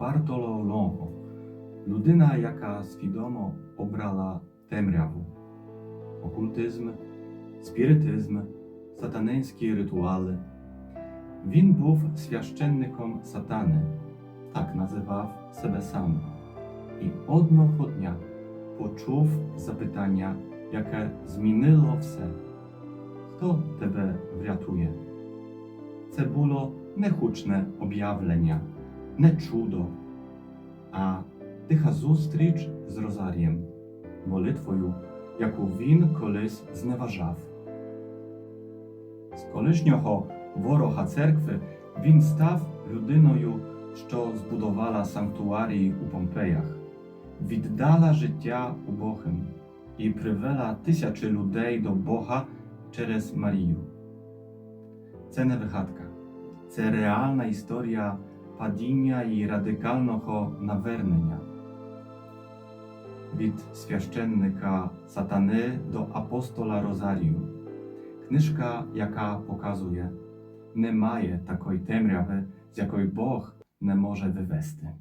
Бартоломео, людина, яка свідомо обрала темряву, окультизм, спіритизм, сатанинські ритуали. Він був священником сатани, так називав себе сам. І одного дня почув запитання, яке змінило все. Хто тебе врятує? Це було не гучне об'явлення, Не чудо, а тиха зустріч з Розарієм, молитвою, яку він колись зневажав. З колишнього ворога церкви він став людиною, що збудувала санктуарій у Помпеях, віддала життя убогим і привела тисячі людей до Бога через Марію. Це не вигадка, це реальна історія падіння і радикального навернення. Від священника сатани до апостола Розарію. Книжка, яка показує, немає такої темряви, з якої Бог не може вивести.